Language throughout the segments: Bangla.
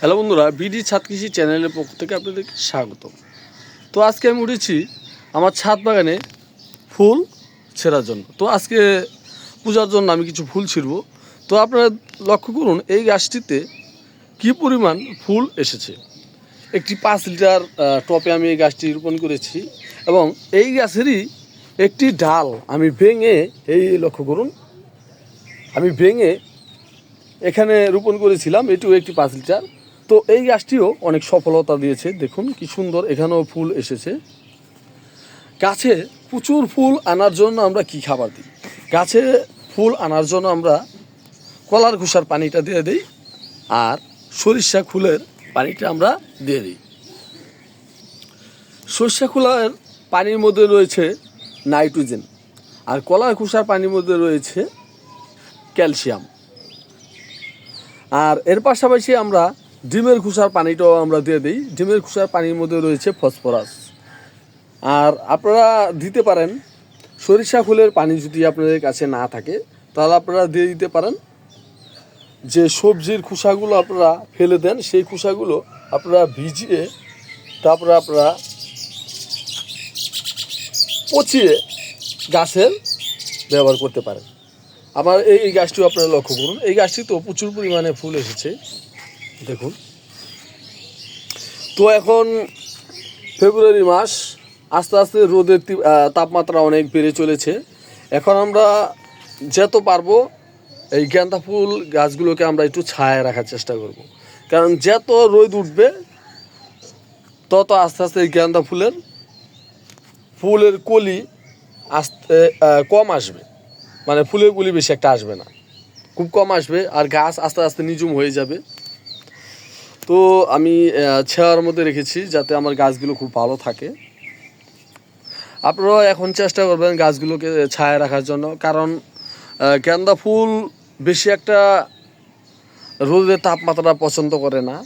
হ্যালো বন্ধুরা, বিডি ছাদ কৃষি চ্যানেলের পক্ষ থেকে আপনাদেরকে স্বাগত তো আজকে আমি উঠেছি আমার ছাদ বাগানে ফুল ছেঁড়ার জন্য। তো আজকে পূজার জন্য আমি কিছু ফুল ছিঁড়ব। তো আপনারা লক্ষ্য করুন, এই গাছটিতে কী পরিমাণ ফুল এসেছে। একটি পাঁচ লিটার টপে আমি এই গাছটি রোপণ করেছি এবং এই গাছেরই একটি ডাল আমি ভেঙে, এই লক্ষ্য করুন, আমি ভেঙে এখানে রোপণ করেছিলাম এটিও একটি পাঁচ লিটার। তো এই গাছটিও অনেক সফলতা দিয়েছে। দেখুন কি সুন্দর এখানেও ফুল এসেছে। গাছে প্রচুর ফুল আনার জন্য আমরা কি খাবার দিই? গাছে ফুল আনার জন্য আমরা কলার খোসার পানিটা দিয়ে দিই আর সরিষা ফুলের পানিটা আমরা দিয়ে দিই। সরিষা ফুলের পানির মধ্যে রয়েছে নাইট্রোজেন আর কলার খোসার পানির মধ্যে রয়েছে ক্যালসিয়াম। আর এর পাশাপাশি আমরা ডিমের খোসার পানিটাও আমরা দিয়ে দিই। ডিমের খোসার পানির মধ্যে রয়েছে ফসফরাস। আর আপনারা দিতে পারেন, সরিষা ফুলের পানি যদি আপনাদের কাছে না থাকে, তাহলে আপনারা দিয়ে দিতে পারেন। যে সবজির খোসাগুলো আপনারা ফেলে দেন, সেই খোসাগুলো আপনারা ভিজিয়ে তারপরে আপনারা পচিয়ে গাছের ব্যবহার করতে পারেন। আমার এই গাছটিও আপনারা লক্ষ্য করুন, এই গাছটি তো প্রচুর পরিমাণে ফুল এসেছে। দেখুন। তো এখন ফেব্রুয়ারি মাস, আস্তে আস্তে রোদের তাপমাত্রা অনেক বেড়ে চলেছে। এখন আমরা যত পারব এই গেন্দা ফুল গাছগুলোকে আমরা একটু ছায়া রাখার চেষ্টা করব। কারণ যত রোদ উঠবে, তত আস্তে আস্তে এই গেন্দা ফুলের ফুলের কলি আস্তে কম আসবে। মানে ফুলের কলি বেশি একটা আসবে না। খুব কম আসবে আর গাছ আস্তে আস্তে নিজুম হয়ে যাবে। তো আমি ছেঁড়ার মধ্যে রেখেছি যাতে আমার গাছগুলো খুব ভালো থাকে। আপনারাও এখন চেষ্টা করবেন গাছগুলোকে ছায়া রাখার জন্য, কারণ গেন্দা ফুল বেশি একটা রোদের তাপমাত্রা পছন্দ করে না।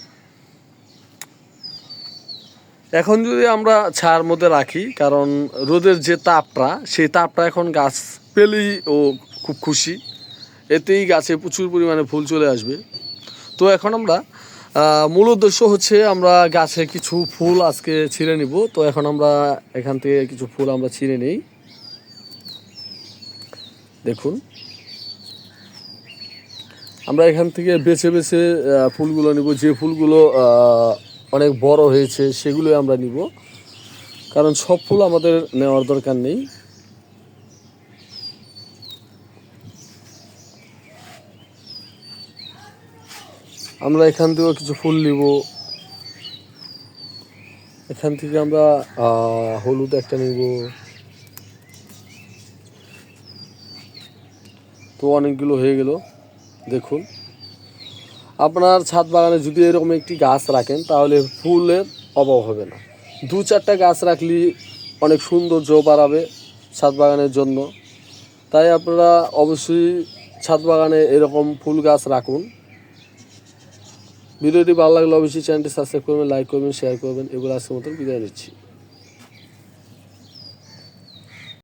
এখন যদি আমরা ছায়ার মধ্যে রাখি, কারণ রোদের যে তাপটা, সেই তাপটা এখন গাছ পেলেই ও খুব খুশি। এতেই গাছে প্রচুর পরিমাণে ফুল চলে আসবে। তো এখন আমরা মূল উদ্দেশ্য হচ্ছে আমরা গাছে কিছু ফুল আজকে ছিঁড়ে নিব। তো এখন আমরা এখান থেকে কিছু ফুল আমরা ছিঁড়ে নেই। দেখুন। আমরা এখান থেকে বেছে বেছে ফুলগুলো নিব। যে ফুলগুলো অনেক বড় হয়েছে, সেগুলোই আমরা নিব। কারণ সব ফুল আমাদের নেওয়ার দরকার নেই। আমরা এখান থেকেও কিছু ফুল নিব। এখান থেকে আমরা হলুদ একটা নিব। তো অনেকগুলো হয়ে গেল, দেখুন। আপনার ছাদ বাগানে যদি এরকম একটি গাছ রাখেন, তাহলে ফুলের অভাব হবে না। দু চারটা গাছ রাখলে অনেক সৌন্দর্য বাড়াবে ছাদ বাগানের জন্য। তাই আপনারা অবশ্যই ছাদ বাগানে এরকম ফুল গাছ রাখুন। ভিডিওটি ভালো লাগলে অবশ্যই চ্যানেলটি সাবস্ক্রাইব করবেন লাইক করবেন শেয়ার করবেন। এগুলো আজকের মতো বিদায় নিচ্ছি।